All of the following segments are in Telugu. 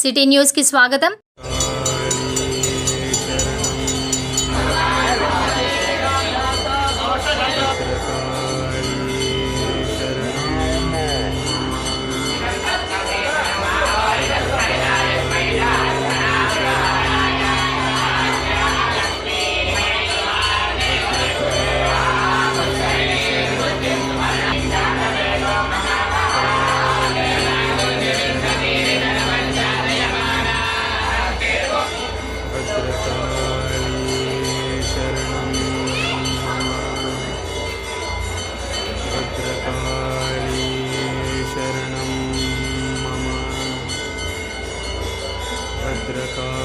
సిటీ న్యూస్కి స్వాగతం. भद्रकाली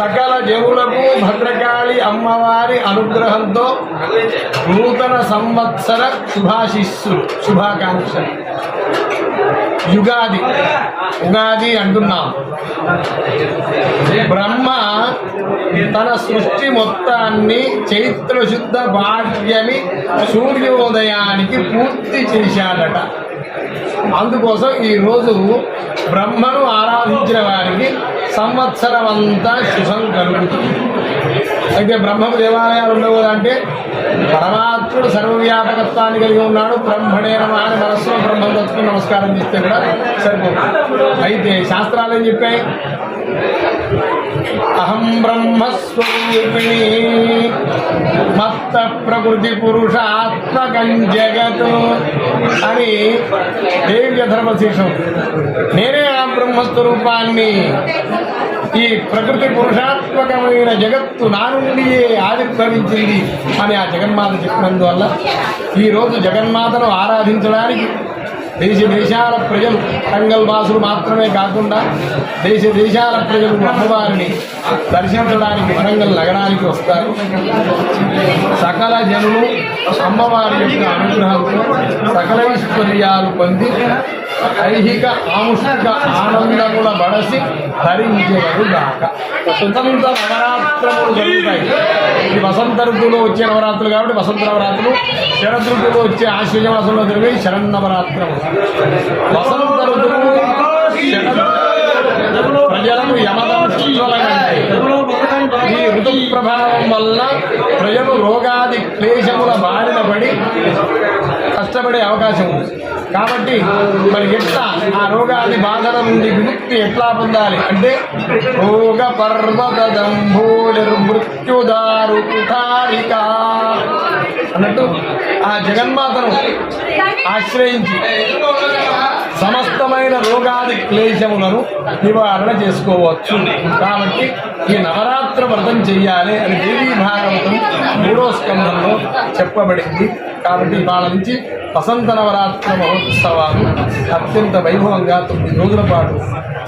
సకల జవులకు భద్రకాళి అమ్మవారి అనుగ్రహంతో నూతన సంవత్సర శుభాశిస్సులు శుభాకాంక్షలు. యుగాది ఉగాది అంటున్నాం. బ్రహ్మ తన సృష్టి మొత్తాన్ని చైత్ర శుద్ధ భాగ్యమి సూర్యోదయానికి పూర్తి చేశాడట. అందుకోసం ఈరోజు బ్రహ్మను ఆరాధించిన వారికి సంవత్సరం అంతా శుభం కలుగుతుంది. అయితే బ్రహ్మకు దేవాలయాలు ఉండవు అంటే పరమాత్ముడు సర్వవ్యాపకత్వాన్ని కలిగి ఉన్నాడు. బ్రహ్మణే నమ అని మనస్సులో బ్రహ్మం తచ్చుకుని నమస్కారం చేస్తే కూడా సరిపోతుంది. అయితే శాస్త్రాలు ఏం చెప్పాయి? అహం బ్రహ్మస్వరూపిణి మత్త ప్రకృతి పురుషాత్మకం జగత్ అని దేవ్య ధర్మశీర్షం నేనే ఆ బ్రహ్మస్వరూపాన్ని ఈ ప్రకృతి పురుషాత్మకమైన జగత్తు నా నుండియే ఆవిర్భవించింది అని ఆ జగన్మాత చెప్పినందువల్ల ఈరోజు జగన్మాతను ఆరాధించడానికి దేశ దేశాల ప్రజలు రంగల్ వాసులు మాత్రమే కాకుండా దేశ దేశాల ప్రజలు అమ్మవారిని దర్శించడానికి వరంగల్ నగరానికి వస్తారు. సకల జనులు అమ్మవారి యొక్క అనుగ్రహంతో సకలేశ్వర్యాలు పొంది ఐహిక ఆముష్టిక ఆనందముల బడసి ధరించేవారు గాక వసంత నవరాత్రములు జరుగుతాయి. ఇది వసంత ఋతువులో వచ్చే నవరాత్రులు కాబట్టి వసంత నవరాత్రులు శరద్ ఋతువులో వచ్చే ఆశ్వజ మాసంలో జరిగే శరన్నవరాత్రములు. వసంత అవకాశం ఉంది. కాబట్టి మరి ఎట్లా ఆ రోగాన్ని బాధల నుండి విముక్తి ఎట్లా పొందాలి? అంటే రోగ పర్వత దంభూలిర్మృత్యుదారు కుఠారికా అన్నట్టు ఆ జగన్మాతను ఆశ్రయించి సమస్తమైన రోగాది క్లేశములను నివారణ చేసుకోవచ్చు. కాబట్టి ఈ నవరాత్ర వ్రతం చెయ్యాలి అని దేవీ భాగవతం మూడో స్కంధంలో చెప్పబడింది. కాబట్టి వాళ్ళ నుంచి వసంత నవరాత్ర మహోత్సవాలు అత్యంత వైభవంగా తొమ్మిది రోజుల పాటు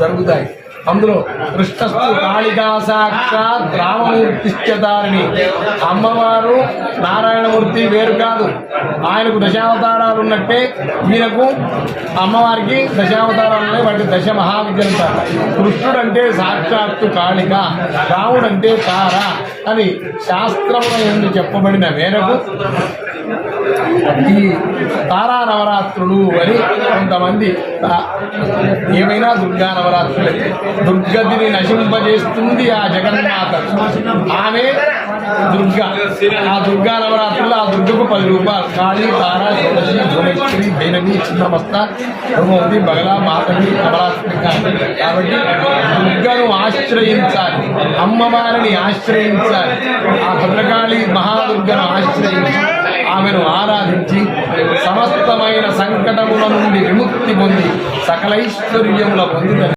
జరుగుతాయి. అందులో కృష్ణస్థు కాళికా సాక్షాత్ రామమూర్తిశ్చతారిణి అమ్మవారు నారాయణమూర్తి వేరు కాదు. ఆయనకు దశావతారాలు ఉన్నట్టే ఈయనకు అమ్మవారికి దశావతారాలు ఉన్నాయి వాటి దశ మహావిద్యంత అంటారు కృష్ణుడు అంటే సాక్షాత్తు కాళిక రాముడు అంటే తార అని శాస్త్రంలో చెప్పబడిన మేరకు ఈ తారా నవరాత్రులు అని కొంతమంది ఏమైనా దుర్గా నవరాత్రులే దుర్గతిని నశింపజేస్తుంది ఆ జగన్మాత ఆమె దుర్గా. ఆ దుర్గా నవరాత్రులు ఆ దుర్గకు పది రూపాయలు. కాళీ తారా షోడశి భువనేశ్వరి భైరవి చిన్నమస్త ధర్మవతి బగలా మాతవి నవరాత్రి కాబట్టి దుర్గను ఆశ్రయించాలి. అమ్మవారిని ఆశ్రయించాలి. ఆ భద్రకాళి మహా ఆమెను ఆరాధించి సమస్తమైన సంకటముల నుండి విముక్తి పొంది సకలైశ్వర్యముల పొందుతారు